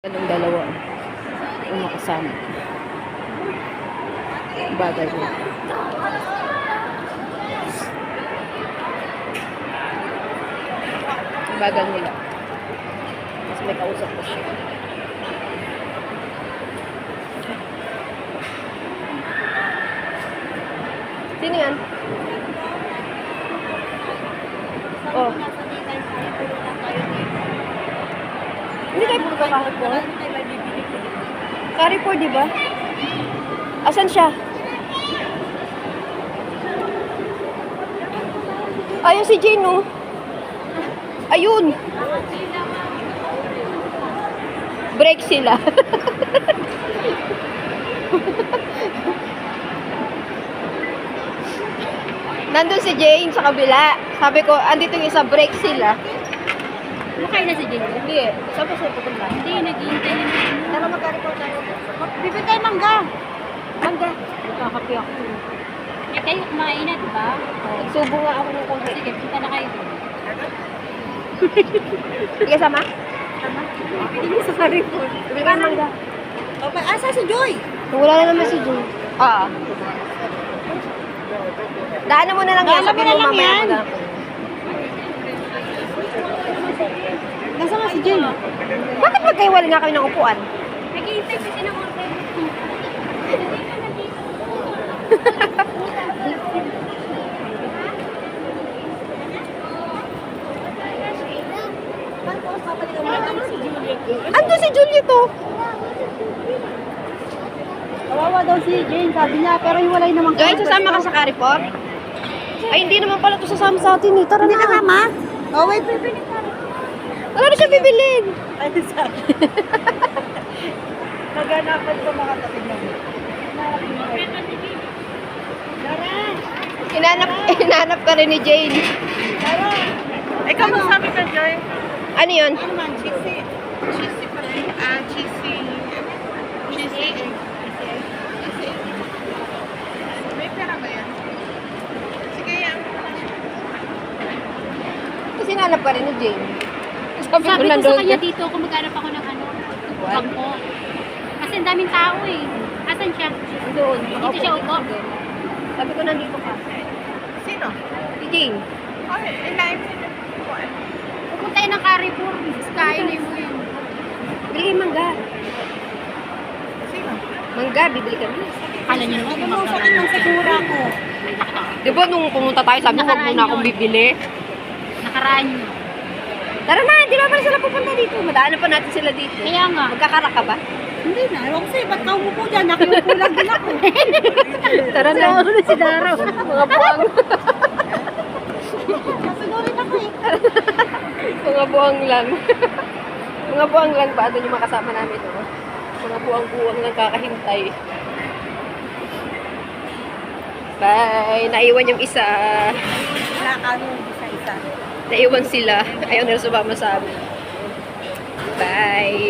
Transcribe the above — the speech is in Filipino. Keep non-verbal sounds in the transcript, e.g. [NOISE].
Anong dalawa? Yung makasama. Bagay mo. Bagal nila. Mas may kausap ko siya. Sino yan? Oh. Kayo kahit po? Carrefour, di ba? Asan siya? Ayun si Jane, no? Ayun! Break sila. [LAUGHS] Nandun si Jane sa kabila. Sabi ko, andito yung isa, break sila. Kumakain na si Jane. Hindi eh. Saan pa sila pupunta? Hindi, naghihintay na natin. Tara mag-carrefour tayo. Bibig tayo mangga. Mangga. Nagkakapi ako. Eh, kayo kumain na, di ba? Nagsubo nga ako ng konti. Sige, punta na kayo. [LAUGHS] Sige, sama? Tama? Hindi sa carrefour. Bibili ka ng mangga. Okay, asa si Joy? Wala na naman si June. Oo. Daanan mo na lang yan. Daanan mo na lang yan. Si Jane? Bakit magkaiwala nga kayo ng upuan? Naghihintay kasi ng order. Ando si Juliet to. Kawawa daw si Jane, sabi niya, pero hiwalay naman Joy, sasama ka sa carrefour? Ay, hindi naman pala to sasama sa atin eh. Tara Hindi na. kasama? Oh, wait, wait, wait. Wala na siya bibilin. Ay, sabi. [LAUGHS] Naganapan ko makatatig na mo. Hinanap, hinanap ka rin ni Jane. Ikaw magsabi ka, Joy. Ano yun? Ano man, cheesy. Cheesy pa rin. Ah, cheesy. Cheesy egg. May pera ba yan? Sige yan. Kasi hinanap ka rin ni Jane. Sabi, Sabi ko ko sa nandun kanya ka. dito, kung maghanap ako ng ano, What? bangko. Kasi ang daming tao eh. Asan siya? Doon. Dito siya upo. Sabi ko nandito ka. Sino? Si Jane. Ay, in-live sila. Pupunta yun ng Carrefour. Sky na mo yun. Bili kayo mangga. Sino? Mangga, bibili kami. Kala niyo naman, kumausap ng sigura ko. Di ba nung pumunta tayo, sabi ko, huwag muna akong bibili. Nakaraan yun. Tara na, di naman sila pupunta dito. Madaanan pa natin sila dito. Kaya nga. Magkakarak ka ba? Hindi na. Ewan ko sa'yo, ba't ka umupo dyan? Nakiupo lang din ako. [LAUGHS] Tara na. si Daro. Mga buwang, Nasunurin ako eh. mga buwang lang. mga buwang lang pa. Doon yung makasama namin. Oh. Mga buwang-buwang lang kakahintay. Bye. Naiwan yung isa. Wala ka nung. Naiwan sila. Ayaw nila sa amin. Bye.